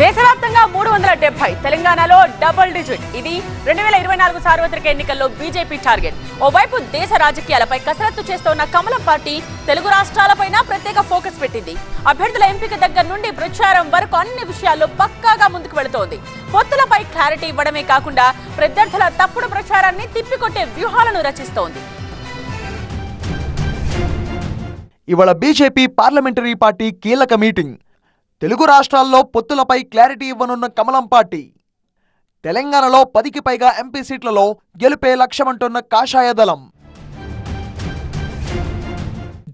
దేశవ్యాప్తంగా మూడు వందల డెబ్బై తెలంగాణలో డబుల్ డిజిట్. ఇది రెండు వేల ఇరవై నాలుగు సార్వత్రిక ఎన్నికల్లో బీజేపీ టార్గెట్. ఓవైపు దేశ రాజకీయాలపై కసరత్తు చేస్తోన్న కమలం పార్టీ తెలుగు రాష్ట్రాలపైన ప్రత్యేక ఫోకస్ పెట్టింది. అభ్యర్థుల ఎంపిక దగ్గర నుండి ప్రచారం వరకు అన్ని విషయాల్లో పక్కాగా ముందుకు వెళుతోంది. పొత్తులపై క్లారిటీ ఇవ్వడమే కాకుండా ప్రత్యర్థుల తప్పుడు ప్రచారాన్ని తిప్పికొట్టే వ్యూహాలను రచిస్తోంది. ఇవాళ బీజేపీ పార్లమెంటరీ పార్టీ కీలక మీటింగ్. తెలుగు రాష్ట్రాల్లో పొత్తులపై క్లారిటీ ఇవ్వనున్న కమలం పార్టీ. తెలంగాణలో పదికి పైగా ఎంపీ సీట్లలో గెలుపే లక్ష్యమంటున్న కాషాయ దళం.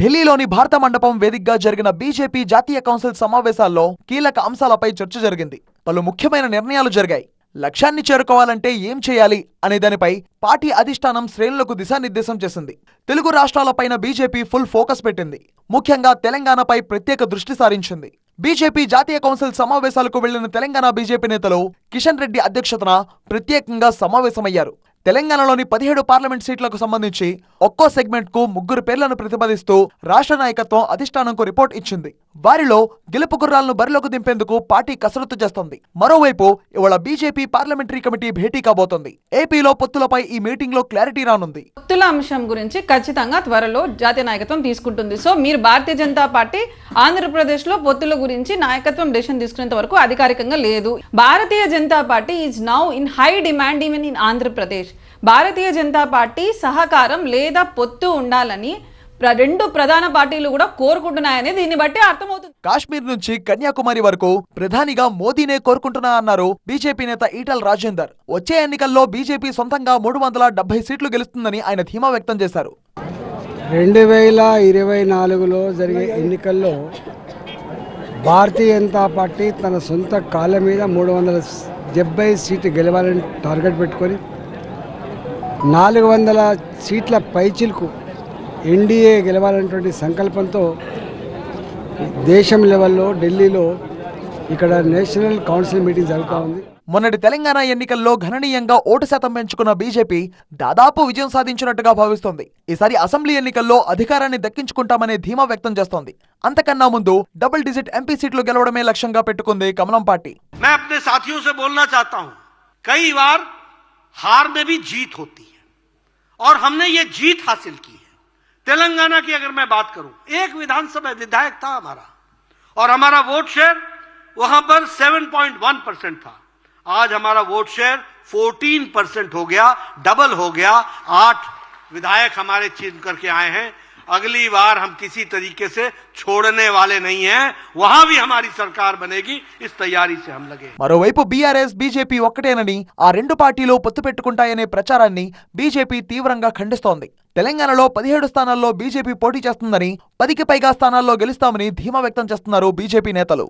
ఢిల్లీలోని భారత మండపం వేదికగా జరిగిన బీజేపీ జాతీయ కౌన్సిల్ సమావేశాల్లో కీలక అంశాలపై చర్చ జరిగింది. పలు ముఖ్యమైన నిర్ణయాలు జరిగాయి. లక్ష్యాన్ని చేరుకోవాలంటే ఏం చేయాలి అనే దానిపై పార్టీ అధిష్టానం శ్రేణులకు దిశానిర్దేశం చేసింది. తెలుగు రాష్ట్రాలపైన బీజేపీ ఫుల్ ఫోకస్ పెట్టింది. ముఖ్యంగా తెలంగాణపై ప్రత్యేక దృష్టి సారించింది. బీజేపీ జాతీయ కౌన్సిల్ సమావేశాలకు వెళ్ళిన తెలంగాణ బీజేపీ నేతలు కిషన్ రెడ్డి అధ్యక్షతన ప్రత్యేకంగా సమావేశమయ్యారు. తెలంగాణలోని పదిహేడు పార్లమెంట్ సీట్లకు సంబంధించి ఒక్కో సెగ్మెంట్కు ముగ్గురు పేర్లను ప్రతిపాదిస్తూ రాష్ట్ర నాయకత్వం అధిష్టానంకు రిపోర్ట్ ఇచ్చింది. వారిలో గెలుపు గుర్రాలను బరిలోకి దింపేందుకు పార్టీ కసరత్తు చేస్తోంది. మరోవైపు ఇవాళ బీజేపీ పార్లమెంటరీ కమిటీ భేటీ కాబోతోంది. ఏపీలో పొత్తులపై ఈ మీటింగ్లో క్లారిటీ రానుంది. పొత్తుల అంశం గురించి ఖచ్చితంగా త్వరలో జాతీయ నాయకత్వం తీసుకుంటుంది. సో మీరు భారతీయ జనతా పార్టీ ఆంధ్రప్రదేశ్లో పొత్తుల గురించి నాయకత్వం డెసిషన్ తీసుకునేంత వరకు అధికారికంగా లేదు. Bharatiya Janata party is now in high demand even in Andhra Pradesh. Bharatiya Janata party సహకారం లేదా పొత్తు ఉండాలని రెండు ప్రధాన పార్టీలు కూడా కోరుకుంటున్నాయని దీన్ని బట్టి అర్థమవుతుంది. కాశ్మీర్ నుంచి కన్యాకుమారి వరకు ప్రధానిగా మోదీనే కోరుకుంటున్నా అన్నారు బీజేపీ నేత ఈటల రాజేందర్. వచ్చే ఎన్నికల్లో బీజేపీ సొంతంగా మూడు వందల డెబ్బై సీట్లు గెలుస్తుందని ఆయన ధీమా వ్యక్తం చేశారు. రెండు వేల ఇరవై నాలుగులో జరిగే ఎన్నికల్లో భారతీయ జనతా పార్టీ తన సొంత కాళ్ళ మీద మూడు వందల డెబ్బై సీట్లు గెలవాలని టార్గెట్ పెట్టుకొని నాలుగు వందల సీట్ల పైచిలకు ఎన్డీఏ గెలవాలనేటువంటి సంకల్పంతో దేశం లెవెల్లో ఢిల్లీలో ఇక్కడ నేషనల్ కౌన్సిల్ మీటింగ్ జరుగుతూ ఉంది మొన్నటి తెలంగాణ ఎన్నికల్లో గణనీయంగా ఓటు శాతం పెంచుకున్న బీజేపీ దాదాపు విజయం సాధించినట్టుగా భావిస్తోంది ఈసారి అసెంబ్లీ ఎన్నికల్లో అధికారాన్ని దక్కించుకుంటామనే ధీమా వ్యక్తం చేస్తోంది అంతకన్నా ముందు డబుల్ డిజిట్ ఎంపీ సీట్లు గెలవడమే లక్ష్యంగా పెట్టుకుంది కమలం పార్టీ मैं अपने साथियों से बोलना चाहता हूं कई बार हार में भी जीत होती है और हमने ये जीत हासिल की है तेलंगाना की अगर मैं बात करूँ, एक विधानसभा विधायक था हमारा, और हमारा वोट शेयर वहाँ पर 7.1 परसेंट था। आज हमारा वोट शेयर 14 परसेंट हो गया डबल हो गया। आठ विधायक हमारे चीन करके आए हैं। अगली बार हम किसी तरीके से छोड़ने वाले नहीं हैं वहां भी हमारी सरकार बनेगी इस तैयारी से हम लगे మరోవైపు బీఆర్ఎస్ బీజేపీ ఒక్కటేనని ఆ రెండు పార్టీలు పొత్తు పెట్టుకుంటాయనే ప్రచారాన్ని బీజేపీ తీవ్రంగా ఖండిస్తోంది తెలంగాణలో పదిహేడు స్థానాల్లో బీజేపీ పోటీ చేస్తుందని పదికి పైగా స్థానాల్లో గెలుస్తామని ధీమా వ్యక్తం చేస్తున్నారు బీజేపీ నేతలు